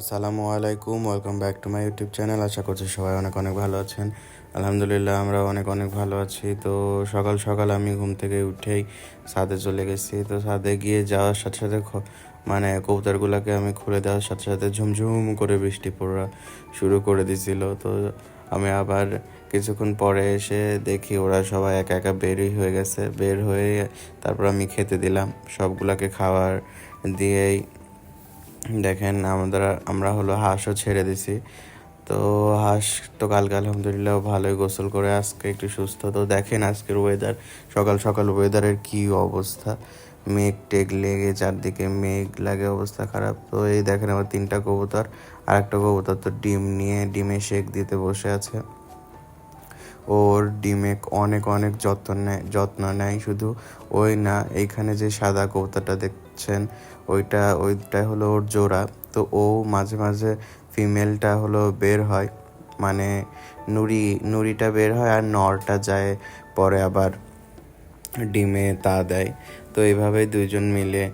আসসালামু আলাইকুম welcome back to my YouTube channel আশা করছি সবাই অনেক অনেক ভালো আছেন। আলহামদুলিল্লাহ আমরা অনেক অনেক ভালো আছি। তো সকাল সকাল আমি ঘুম থেকে উঠেই ছাদে চলে গেছি। তো ছাদে গিয়ে যাওয়ার সাথে সাথে মানে কবুতরগুলোকে আমি খুলে দেওয়ার সাথে সাথে ঝুমঝুম করে বৃষ্টি পড়া শুরু করে দিছিল। তো আমি আবার কিছুক্ষণ পরে এসে দেখি ওরা সবাই একা একা বেরই হয়ে গেছে। বের হয়ে তারপর আমি খেতে দিলাম। সবগুলাকে খাবার দিয়েই দেখেন, আমাদের, আমরা হলো হাঁসও ছেড়ে দিছি। তো হাঁস তো কালকে আলহামদুলিল্লাহ ভালোই গোসল করে, আজকে একটু সুস্থ। তো দেখেন আজকের ওয়েদার সকাল সকাল ওয়েদারের কি অবস্থা। মেঘ টেঘ লেগে, চারদিকে মেঘ লাগে, অবস্থা খারাপ। তো এই দেখেন আমার তিনটা কবুতর আর একটা কবুতর তো ডিম নিয়ে, ডিমে শেক দিতে বসে আছে। ওর ডিমে অনেক অনেক যত্ন নেয় যত্ন নেয়। শুধু ওই না এইখানে যে সাদা কবুতরটা দেখছেন, ওইটা ওইটা হলো ওর জোড়া। তো ও মাঝে মাঝে ফিমেলটা হলো বের হয় মানে নুড়ি, নুড়িটা বের হয় আর নরটা যায়, পরে আবার ডিমে তা দেয়। তো এইভাবেই দুইজন মিলে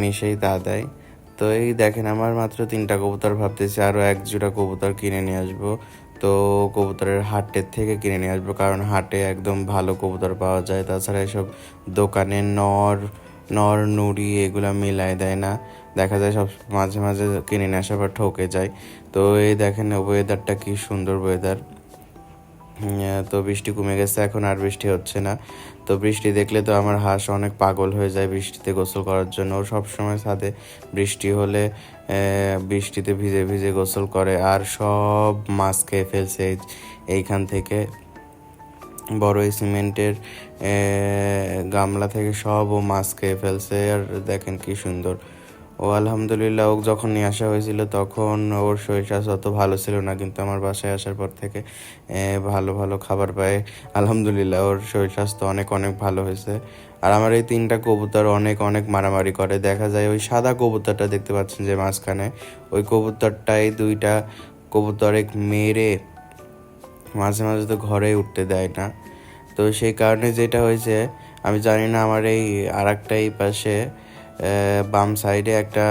মিশেই তা দেয়। তো এই দেখেন, আমার মাত্র তিনটা কবুতর ভাবতেছি আরও এক জোড়া কবুতর কিনে নিয়ে আসব। তো কবুতরের হাটের থেকে কিনে নিয়ে আসব, কারণ হাটে একদম ভালো কবুতর পাওয়া যায়। তাছাড়া এসব দোকানে নর নর নুড়ি এগুলো মিলাই দেয় না। দেখা যায় সব মাঝে মাঝে কিনে নিয়ে আসে বা ঠকে যায়। তো এই দেখেন ওয়েদারটা কি সুন্দর ওয়েদার তো বৃষ্টি কমে গেছে, এখন আর বৃষ্টি হচ্ছে না। তো বৃষ্টি দেখলে তো আমার হাঁস অনেক পাগল হয়ে যায় বৃষ্টিতে গোসল করার জন্য। ও সবসময় সাথে বৃষ্টি হলে বৃষ্টিতে ভিজে ভিজে গোসল করে আর সব মাছ খেয়ে ফেলছে এইখান থেকে। বড় এই সিমেন্টের গামলা থেকে সব ও মাছ খেয়ে ফেলছে আর দেখেন কি সুন্দর। ও আলহামদুলিল্লাহ ও যখন নিয়ে আসা হয়েছিল তখন ওর শরীর স্বাস্থ্য অত ভালো ছিল না, কিন্তু আমার বাসায় আসার পর থেকে ভালো ভালো খাবার পায়। আলহামদুলিল্লাহ, ওর শরীর স্বাস্থ্য অনেক অনেক ভালো হয়েছে। আর আমার এই তিনটা কবুতর অনেক অনেক মারামারি করে। দেখা যায় ওই সাদা কবুতরটা দেখতে পাচ্ছেন যে মাঝখানে, ওই কবুতরটাই দুইটা কবুতরে মেরে মাঝে মাঝে তো ঘরে উঠতে দেয় না। তো সেই কারণে যেটা হয়েছে, আমি জানি না আমার এই আর এই পাশে বাম সাইডে একটা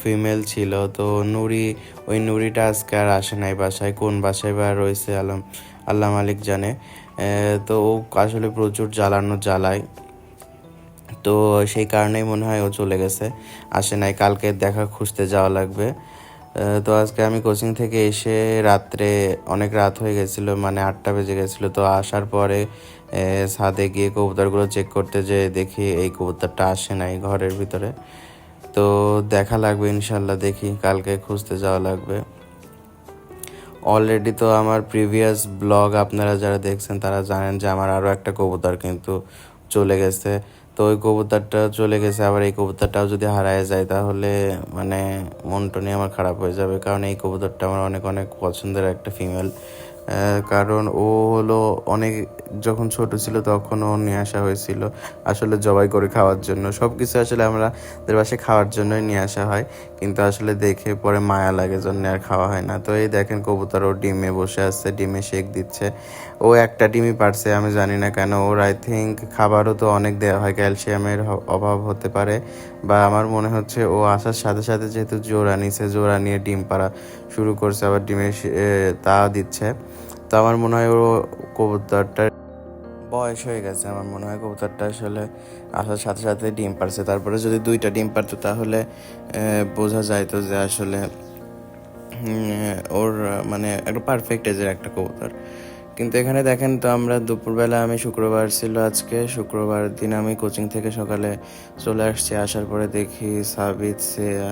ফিমেল ছিল, তো নুরি, ওই নুরিটা আজকে আর আসে নাই বাসায়। কোন বাসায় বা রয়েছে আলম আল্লাহ মালিক জানে। তো ও আসলে প্রচুর জ্বালানো জ্বালায়। তো সেই কারণেই মনে হয় ও চলে গেছে। আসে নাই, কালকে দেখা খুঁজতে যাওয়া লাগবে। তো আজকে আমি কোচিং থেকে এসে রাত্রে অনেক রাত হয়ে গেছিল মানে আটটা বেজে গেছিল। তো আসার পরে ছাদে গিয়ে কবুতরগুলো চেক করতে যে দেখি এই কবুতরটা আসে নাই ঘরের ভিতরে। তো দেখা লাগবে ইনশাল্লাহ, দেখি কালকে খুঁজতে যাওয়া লাগবে। অলরেডি তো আমার প্রিভিয়াস ব্লগ আপনারা যারা দেখছেন, তারা জানেন যে আমার আরও একটা কবুতর কিন্তু চলে গেছে। তো ওই কবুতরটা চলে গেছে, আবার এই কবুতরটাও যদি হারায় যায়, তাহলে মানে মনটা নিয়ে আমার খারাপ হয়ে যাবে। কারণ এই কবুতরটা আমার অনেক অনেক পছন্দের একটা ফিমেল কারণ ও হলো অনেক যখন ছোট ছিল তখন ও নিয়ে আসা হয়েছিল। আসলে জবাই করে খাওয়ার জন্য। সব কিছু আসলে আমরা আমাদের বাসায় খাওয়ার জন্যই নিয়ে আসা হয়। কিন্তু আসলে দেখে পরে মায়া লাগে জন্য আর খাওয়া হয় না। তো এই দেখেন কবুতর ও ডিমে বসে আছে ডিমে শেক দিচ্ছে। ও একটা ডিমই পারছে আমি জানি না কেন। ওর আই থিঙ্ক খাবারও তো অনেক দেওয়া হয় ক্যালসিয়ামের অভাব হতে পারে। বা আমার মনে হচ্ছে ও আসার সাথে সাথে যেহেতু জোড়া নিছে জোড়া নিয়ে ডিম পাড়া শুরু করছে আবার এ, তা দিচ্ছে। তো আমার মনে হয় ও কবুতরটা বয়স হয়ে গেছে, আমার মনে হয় কবুতরটা আসলে আসার সাথে সাথে ডিম পারছে। তারপরে যদি দুইটা ডিম পারতো তাহলে বোঝা যাইতো যে আসলে ওর মানে একটা পারফেক্ট এজের একটা কবুতর। কিন্তু এখানে দেখেন তো আমরা দুপুরবেলা আমি শুক্রবার ছিল আজকে। শুক্রবার দিন আমি কোচিং থেকে সকালে চলে আসছি, আসার পরে দেখি সাবিত সেয়া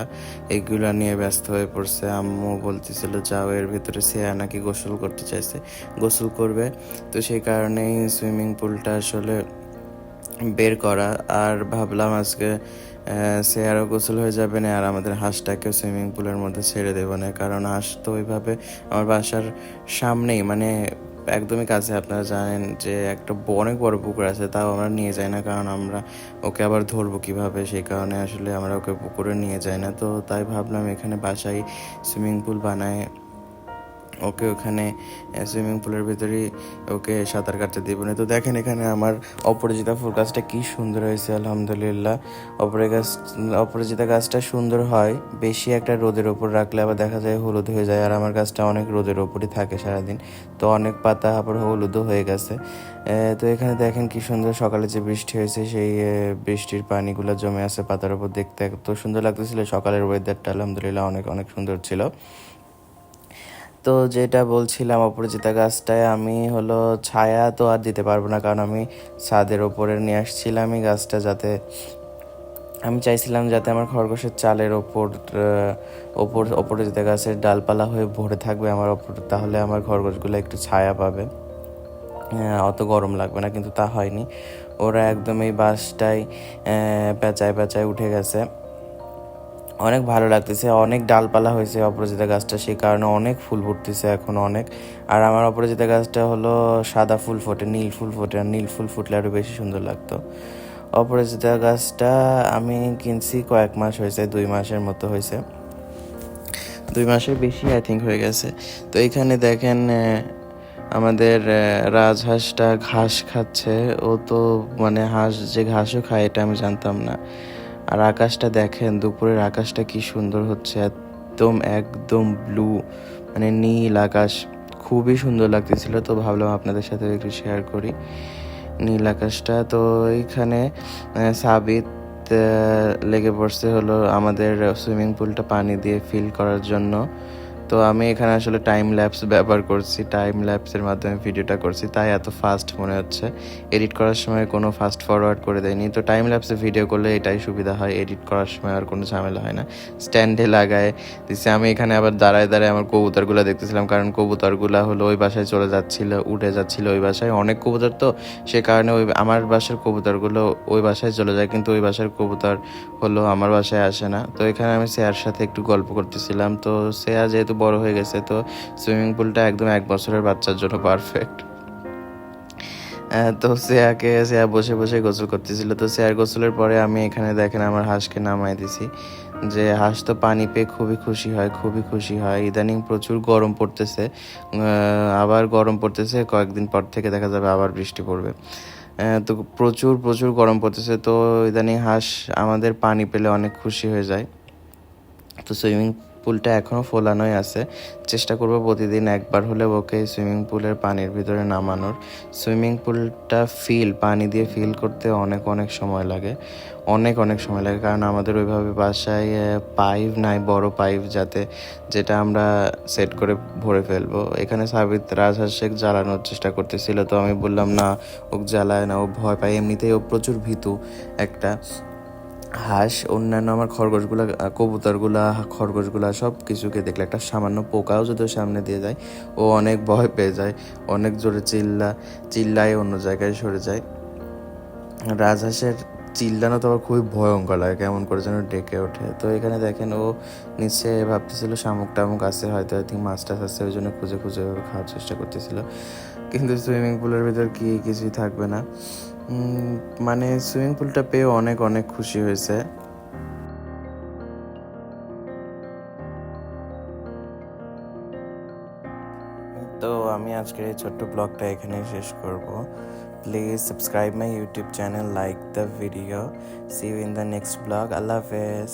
এইগুলা নিয়ে ব্যস্ত হয়ে পড়ছে। আম্মু বলতেছিল, যাও, এর ভিতরে সেয়া নাকি গোসল করতে চাইছে, গোসল করবে। তো সেই কারণেই সুইমিং পুলটা আসলে বের করা। আর ভাবলাম আজকে সে আরও গোসল হয়ে যাবে না, আর আমাদের হাঁসটাকে সুইমিং পুলের মধ্যে ছেড়ে দেবো না। কারণ হাঁস তো ওইভাবে আমার বাসার সামনেই মানে একদমই কাছে। আপনারা জানেন যে একটা অনেক বড় পুকুর আছে, তাও আমরা নিয়ে যাই না, কারণ আমরা ওকে আবার ধরবো কীভাবে? সেই কারণে আসলে আমরা ওকে পুকুরে নিয়ে যাই না। তো তাই ভাবলাম এখানে বাসায় সুইমিং পুল বানায় ওকে ওখানে সুইমিং পুলের ভিতরেই ওকে সাঁতার কাটতে দিব না তো দেখেন এখানে আমার অপরাজিতা ফুল গাছটা কি সুন্দর হয়েছে, আলহামদুলিল্লাহ। অপরে গাছ, অপরাজিতা গাছটা সুন্দর হয়, বেশি একটা রোদের ওপর রাখলে আবার দেখা যায় হলুদ হয়ে যায়। আর আমার গাছটা অনেক রোদের ওপরই থাকে সারাদিন, তো অনেক পাতা আবার হলুদও হয়ে গেছে। তো এখানে দেখেন কি সুন্দর সকালে যে বৃষ্টি হয়েছে, সেই বৃষ্টির পানিগুলো জমে আছে পাতার উপর দেখতে। এত সুন্দর লাগতেছিল সকালের ওয়েদারটা আলহামদুলিল্লাহ অনেক অনেক সুন্দর ছিল। তো যেটা বলছিলাম অপরাজিতা গাছটায়, আমি হলো ছায়া তো আর দিতে পারব না, কারণ আমি ছাদের ওপরে নিয়ে আসছিলাম এই গাছটা যাতে আমি চাইছিলাম যাতে আমার খরগোশের চালের ওপর ওপর অপরাজিতা গাছের ডালপালা হয়ে ভরে থাকবে আমার ওপর, তাহলে আমার খরগোশগুলো একটু ছায়া পাবে। অত গরম লাগবে না, কিন্তু তা হয়নি। ওরা একদম এই বাসটাই পেঁচায় পেঁচায় উঠে গেছে। অনেক ভালো লাগতেছে, অনেক ডালপালা হয়েছে অপরাজিতা গাছটা, সেই কারণে অনেক ফুল ফুটতেছে এখন অনেক। আর আমার অপরাজিতা গাছটা হলো সাদা ফুল ফোটে, নীল ফুল ফোটে, আর নীল ফুল ফুটলে আরও বেশি সুন্দর লাগতো। অপরাজিতা গাছটা আমি কিনছি কয়েক মাস হয়েছে, দুই মাসের মতো হয়েছে। দুই মাসের বেশি আই থিঙ্ক হয়ে গেছে। তো এখানে দেখেন আমাদের রাজহাঁসটা ঘাস খাচ্ছে। ও তো মানে হাঁস, যে ঘাসও খায়, এটা আমি জানতাম না। আর আকাশটা দেখেন, দুপুরের আকাশটা কি সুন্দর হচ্ছে, একদম একদম ব্লু মানে নীল আকাশ। খুবই সুন্দর লাগতেছিল, তো ভাবলাম আপনাদের সাথে একটু শেয়ার করি। নীল আকাশটা, তো এইখানে সাবিত লেগে পড়ছে হলো আমাদের সুইমিং পুলটা পানি দিয়ে ফিল করার জন্য। তো আমি এখানে আসলে টাইম ল্যাপস ব্যবহার করছি টাইম ল্যাপসের মাধ্যমে ভিডিওটা করছি, তাই এত ফাস্ট মনে হচ্ছে। এডিট করার সময় কোনো ফাস্ট ফরওয়ার্ড করে দেয়নি, তো টাইম ল্যাপসে ভিডিও করলে এটাই সুবিধা হয় এডিট করার সময় আর কোনো ঝামেলা হয় না। স্ট্যান্ডে লাগায় দিচ্ছে আমি এখানে আবার দাঁড়ায় দাঁড়ায় আমার কবুতরগুলো দেখতেছিলাম, কারণ কবুতরগুলো হলো ওই বাসায় চলে যাচ্ছিল, উঠে যাচ্ছিল ওই বাসায়। অনেক কবুতর তো, সে কারণে ওই আমার বাসার কবুতরগুলো ওই বাসায় চলে যায়, কিন্তু ওই বাসার কবুতর হলো আমার বাসায় আসে না। তো এখানে আমি সেয়ার সাথে একটু গল্প করতেছিলাম, তো সেয়া যেহেতু বড় হয়ে গেছে, তো সুইমিং পুলটা একদম এক বছরের বাচ্চার জন্য পারফেক্ট তো সেয়াকে সেয়া বসে বসে গোসল করতেছিল। তো সেয়ার গোসলের পরে আমি এখানে দেখেন আমার হাঁসকে নামাই দিছি, যে হাঁস তো পানি পেয়ে খুবই খুশি হয়, খুবই খুশি হয়। ইদানিং প্রচুর গরম পড়তেছে আবার গরম পড়তেছে, কয়েকদিন পর থেকে দেখা যাবে আবার বৃষ্টি পড়বে। তো প্রচুর প্রচুর গরম পড়তেছে, তো ইদানিং হাঁস আমাদের পানি পেলে অনেক খুশি হয়ে যায়। তো সুইমিং পুলটা এখনও ফোলানোই আছে। চেষ্টা করব প্রতিদিন একবার হলে ওকে সুইমিং পুলের পানির ভিতরে নামানোর। সুইমিং পুলটা ফিল, পানি দিয়ে ফিল করতে অনেক অনেক সময় লাগে। অনেক অনেক সময় লাগে। কারণ আমাদের ওইভাবে বাসায় পাইপ নাই, বড় পাইপ যাতে যেটা আমরা সেট করে ভরে ফেলব। এখানে সাবিত রাজহাঁস শেখ জ্বালানোর চেষ্টা করতেছিল। তো আমি বললাম, না ওক জ্বালায় না, ও ভয় পায়। এমনিতেই ও প্রচুর ভীতু একটা। হাঁস অন্যান্য আমার খরগোশগুলা কবুতরগুলা, খরগোশগুলা, সব কিছুকে দেখলে একটা সামান্য পোকাও যদি সামনে দিয়ে যায়, ও অনেক ভয় পেয়ে যায়, অনেক জোরে চিল্লা, চিল্লায় অন্য জায়গায় সরে যায়। রাজহাঁসের চিল্লানো তো আবার খুবই ভয়ঙ্কর লাগে, কেমন করে যেন ডেকে ওঠে। তো এখানে দেখেন ও নিচে ভাবতেছিল শামুক টামুক আছে, হয়তো আই থিঙ্ক মাছ টাছ আছে, ওই জন্য খুঁজে খুঁজে খাওয়ার চেষ্টা করতেছিল। কিন্তু সুইমিং পুলের ভিতর কি কিছুই থাকবে না। মানে সুইমিং পুলটা পেয়ে অনেক অনেক খুশি হয়েছে। তো আমি আজকের এই ছোট্ট ব্লগটা এখানে শেষ করব। Please subscribe my YouTube channel like the video see you in the next blog আল্লাহ হাফেজ।